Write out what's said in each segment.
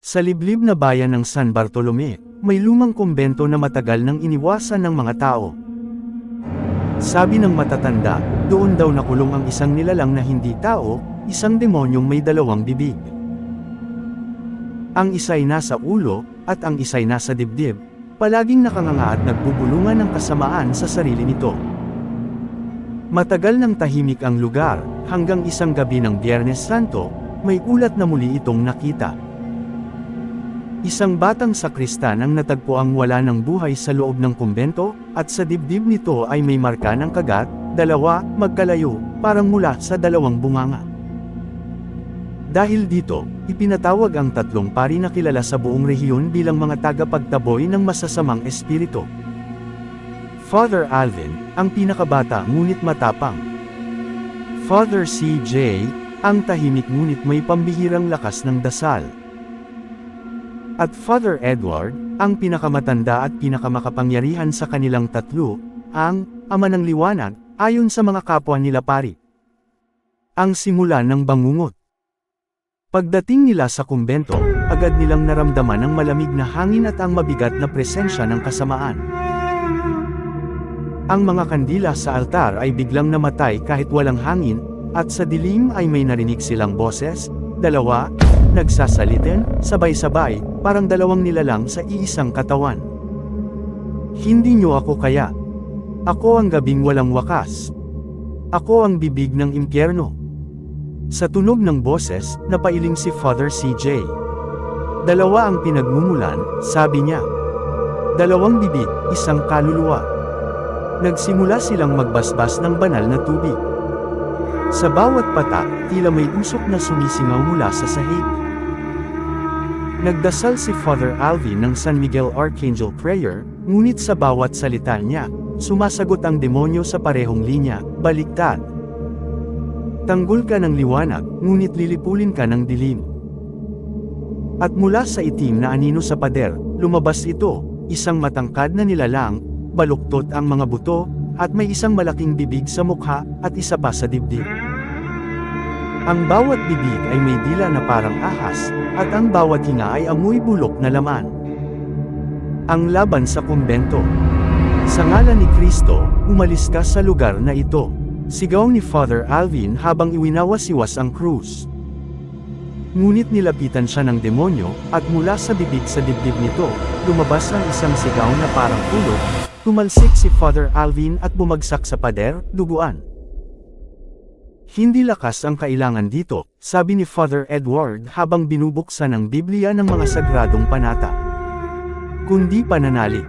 Sa liblib na bayan ng San Bartolome, may lumang kumbento na matagal nang iniwasan ng mga tao. Sabi ng matatanda, doon daw nakulong ang isang nilalang na hindi tao, isang demonyong may dalawang bibig. Ang isa'y nasa ulo, at ang isa'y nasa dibdib, palaging nakanganga at nagbubulungan ng kasamaan sa sarili nito. Matagal nang tahimik ang lugar, hanggang isang gabi ng Biyernes Santo, may ulat na muli itong nakita. Isang batang sakristan ang natagpo ang wala ng buhay sa loob ng kumbento, at sa dibdib nito ay may marka ng kagat, dalawa, magkalayo, parang mula sa dalawang bunganga. Dahil dito, ipinatawag ang tatlong pari na kilala sa buong rehiyon bilang mga tagapagtaboy ng masasamang espiritu. Father Alvin, ang pinakabata ngunit matapang. Father CJ, ang tahimik ngunit may pambihirang lakas ng dasal. At Father Edward, ang pinakamatanda at pinakamakapangyarihan sa kanilang tatlo, ang Ama ng Liwanag, ayon sa mga kapwa nila pari. Ang simula ng bangungot. Pagdating nila sa kumbento, agad nilang naramdaman ang malamig na hangin at ang mabigat na presensya ng kasamaan. Ang mga kandila sa altar ay biglang namatay kahit walang hangin, at sa dilim ay may narinig silang boses, dalawa, nagsasalitin, sabay-sabay, parang dalawang nilalang sa iisang katawan. Hindi nyo ako kaya. Ako ang gabing walang wakas. Ako ang bibig ng impyerno. Sa tunog ng boses, napailing si Father CJ. Dalawa ang pinagmumulan, sabi niya. Dalawang bibig, isang kaluluwa. Nagsimula silang magbasbas ng banal na tubig. Sa bawat patak, tila may usok na sumisingaw mula sa sahig. Nagdasal si Father Alvin ng San Miguel Archangel Prayer, ngunit sa bawat salita niya, sumasagot ang demonyo sa parehong linya, baliktad. Tanggol ka ng liwanag, ngunit lilipulin ka ng dilim. At mula sa itim na anino sa pader, lumabas ito, isang matangkad na nilalang, baluktot ang mga buto, at may isang malaking bibig sa mukha, at isa pa sa dibdib. Ang bawat bibig ay may dila na parang ahas, at ang bawat hinga ay amoy bulok na laman. Ang laban sa kumbento. Sa ngalan ni Kristo, umalis ka sa lugar na ito. Sigaw ni Father Alvin habang iwinawasiwas ang krus. Ngunit nilapitan siya ng demonyo, at mula sa bibig sa dibdib nito, lumabas ang isang sigaw na parang ulo, tumalsik si Father Alvin at bumagsak sa pader, duguan. Hindi lakas ang kailangan dito, sabi ni Father Edward habang binubuksan ang Biblia ng mga sagradong panata. Kundi pananalig.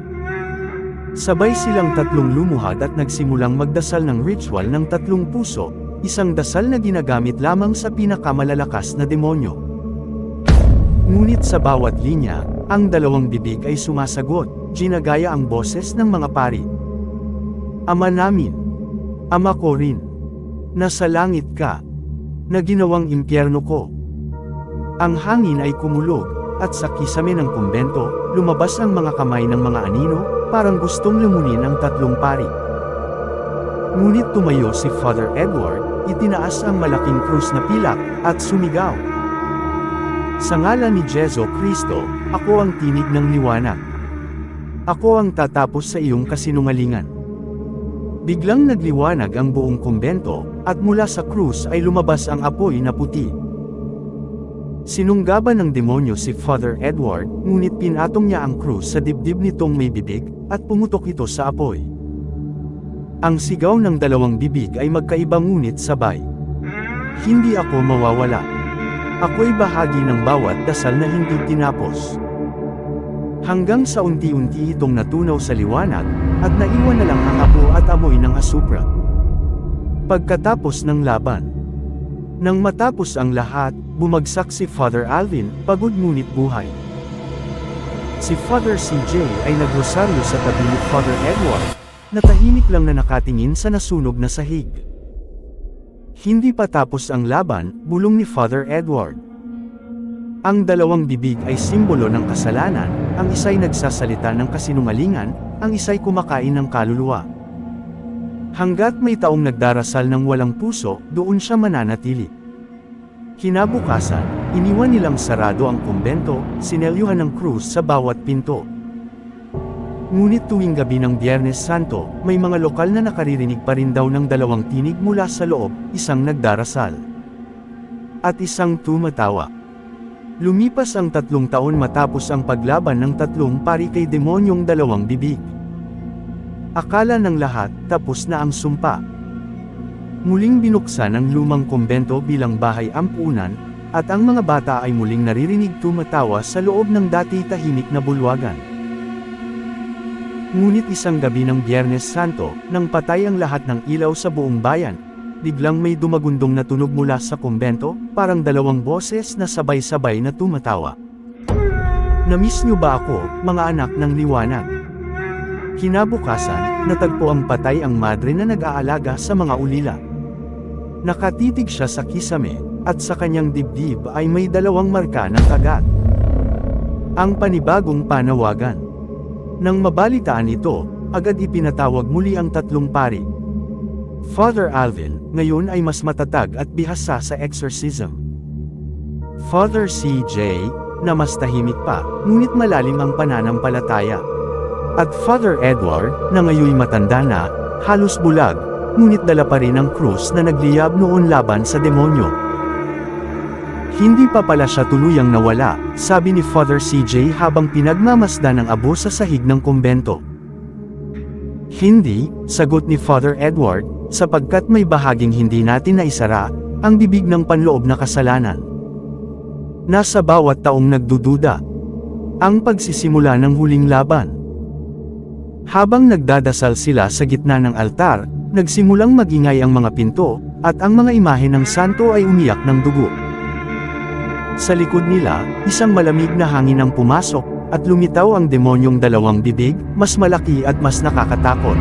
Sabay silang tatlong lumuhad at nagsimulang magdasal ng ritual ng tatlong puso, isang dasal na ginagamit lamang sa pinakamalalakas na demonyo. Ngunit sa bawat linya, ang dalawang bibig ay sumasagot, ginagaya ang boses ng mga pari. Ama namin. Ama ko rin. Nasa langit ka. Na ginawang impyerno ko. Ang hangin ay kumulog, at sa kisame ng kumbento, lumabas ang mga kamay ng mga anino, parang gustong lumunin ang tatlong pari. Ngunit tumayo si Father Edward, itinaas ang malaking krus na pilak, at sumigaw. Sa ngalan ni Jesu Kristo, ako ang tinig ng liwanag. Ako ang tatapos sa iyong kasinungalingan. Biglang nagliwanag ang buong kumbento, at mula sa krus ay lumabas ang apoy na puti. Sinunggaban ng demonyo si Father Edward, ngunit pinatong niya ang krus sa dibdib nitong may bibig, at pumutok ito sa apoy. Ang sigaw ng dalawang bibig ay magkaiba ngunit sabay. Hindi ako mawawala. Ako'y bahagi ng bawat dasal na hindi tinapos. Hanggang sa unti-unti itong natunaw sa liwanag, at naiwan na lang ang apo at amoy ng asupra. Pagkatapos ng laban. Nang matapos ang lahat, bumagsak si Father Alvin, pagod ngunit buhay. Si Father CJ ay nagrosaryo sa tabi ni Father Edward, na tahimik lang na nakatingin sa nasunog na sahig. Hindi pa tapos ang laban, bulong ni Father Edward. Ang dalawang bibig ay simbolo ng kasalanan, ang isa'y nagsasalita ng kasinungalingan, ang isa'y kumakain ng kaluluwa. Hanggat may taong nagdarasal ng walang puso, doon siya mananatili. Kinabukasan, iniwan nilang sarado ang kumbento, sinelyuhan ng krus sa bawat pinto. Ngunit tuwing gabi ng Biyernes Santo, may mga lokal na nakaririnig pa rin daw ng dalawang tinig mula sa loob, isang nagdarasal. At isang tumatawa. Lumipas ang tatlong taon matapos ang paglaban ng tatlong pari kay demonyong dalawang bibig. Akala ng lahat, tapos na ang sumpa. Muling binuksan ang lumang kumbento bilang bahay ampunan, at ang mga bata ay muling naririnig tumatawa sa loob ng dati tahimik na bulwagan. Ngunit isang gabi ng Biyernes Santo, nang patay ang lahat ng ilaw sa buong bayan, biglang may dumagundong na tunog mula sa kumbento, parang dalawang boses na sabay-sabay na tumatawa. Namiss niyo ba ako, mga anak ng liwanag? Kinabukasan, natagpo ang patay ang madre na nag-aalaga sa mga ulila. Nakatitig siya sa kisame, at sa kanyang dibdib ay may dalawang marka ng kagat. Ang panibagong panawagan. Nang mabalitaan ito, agad ipinatawag muli ang tatlong pari. Father Alvin, ngayon ay mas matatag at bihasa sa exorcism. Father CJ, na mas tahimik pa, ngunit malalim ang pananampalataya. At Father Edward, na ngayon matanda na, halos bulag, ngunit dala pa rin ang krus na nagliyab noon laban sa demonyo. Hindi pa pala siya tuluyang nawala, sabi ni Father CJ habang pinagmamasdan ang abo sa sahig ng kumbento. Hindi, sagot ni Father Edward, sapagkat may bahaging hindi natin naisara, ang bibig ng panloob na kasalanan. Nasa bawat taong nagdududa. Ang pagsisimula ng huling laban. Habang nagdadasal sila sa gitna ng altar, nagsimulang magingay ang mga pinto, at ang mga imahe ng santo ay umiyak ng dugo. Sa likod nila, isang malamig na hangin ang pumasok, at lumitaw ang demonyong dalawang bibig, mas malaki at mas nakakatakot.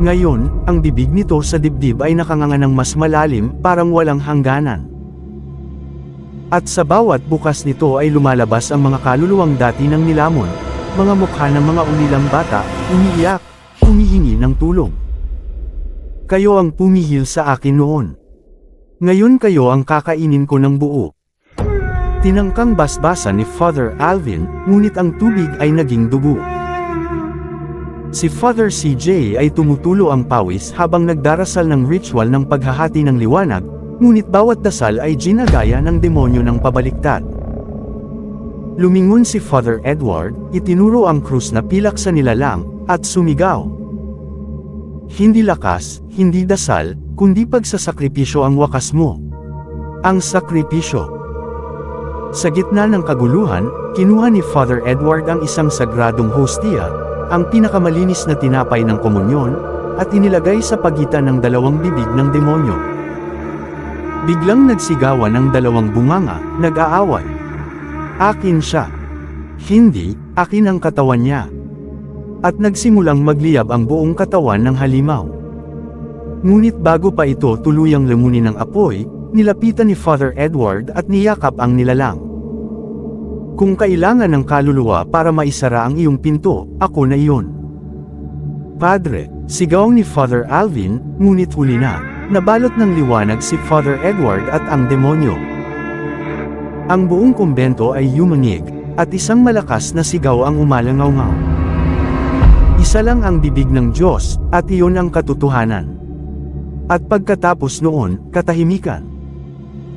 Ngayon, ang bibig nito sa dibdib ay nakanganga ng mas malalim, parang walang hangganan. At sa bawat bukas nito ay lumalabas ang mga kaluluwang dati ng nilamon, mga mukha ng mga ulilang bata, umiiyak, humihingi ng tulong. Kayo ang pumihil sa akin noon. Ngayon kayo ang kakainin ko ng buo. Tinangkang basbasan ni Father Alvin, ngunit ang tubig ay naging dugo. Si Father CJ ay tumutulo ang pawis habang nagdarasal ng ritual ng paghahati ng liwanag, ngunit bawat dasal ay ginagaya ng demonyo ng pabaliktad. Lumingon si Father Edward, itinuro ang krus na pilak sa nilalang, at sumigaw. Hindi lakas, hindi dasal, kundi pagsasakripisyo ang wakas mo. Ang sakripisyo. Sa gitna ng kaguluhan, kinuha ni Father Edward ang isang sagradong hostia, ang pinakamalinis na tinapay ng komunyon, at inilagay sa pagitan ng dalawang bibig ng demonyo. Biglang nagsigawan ng dalawang bunganga, nag-aaway. Akin siya. Hindi, akin ang katawan niya. At nagsimulang magliyab ang buong katawan ng halimaw. Ngunit bago pa ito tuluyang lamunin ng apoy, nilapitan ni Father Edward at niyakap ang nilalang. Kung kailangan ng kaluluwa para maisara ang iyong pinto, ako na iyon. Padre, sigaw ni Father Alvin, ngunit huli na, nabalot ng liwanag si Father Edward at ang demonyo. Ang buong kumbento ay yumanig, at isang malakas na sigaw ang umalangaw-ngaw. Isa lang ang bibig ng Diyos, at iyon ang katotohanan. At pagkatapos noon, katahimikan.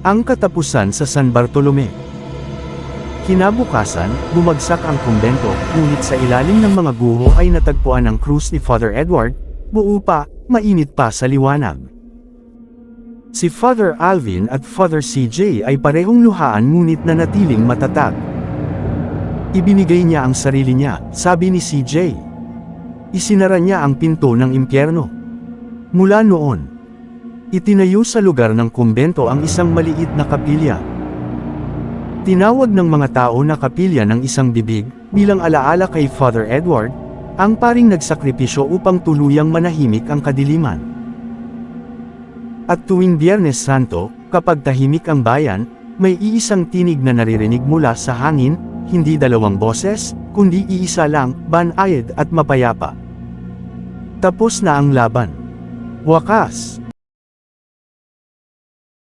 Ang katapusan sa San Bartolome. Kinabukasan, bumagsak ang kumbento, ngunit sa ilalim ng mga guho ay natagpuan ang krus ni Father Edward, buo pa, mainit pa sa liwanag. Si Father Alvin at Father CJ ay parehong luhaan ngunit nanatiling matatag. Ibinigay niya ang sarili niya, sabi ni CJ. Isinara niya ang pinto ng impyerno. Mula noon, itinayo sa lugar ng kumbento ang isang maliit na kapilya. Tinawag ng mga tao na kapilya ng isang bibig, bilang alaala kay Father Edward, ang paring nagsakripisyo upang tuluyang manahimik ang kadiliman. At tuwing Biyernes Santo, kapag tahimik ang bayan, may iisang tinig na naririnig mula sa hangin, hindi dalawang boses, kundi iisa lang, banayad at mapayapa. Tapos na ang laban. Wakas!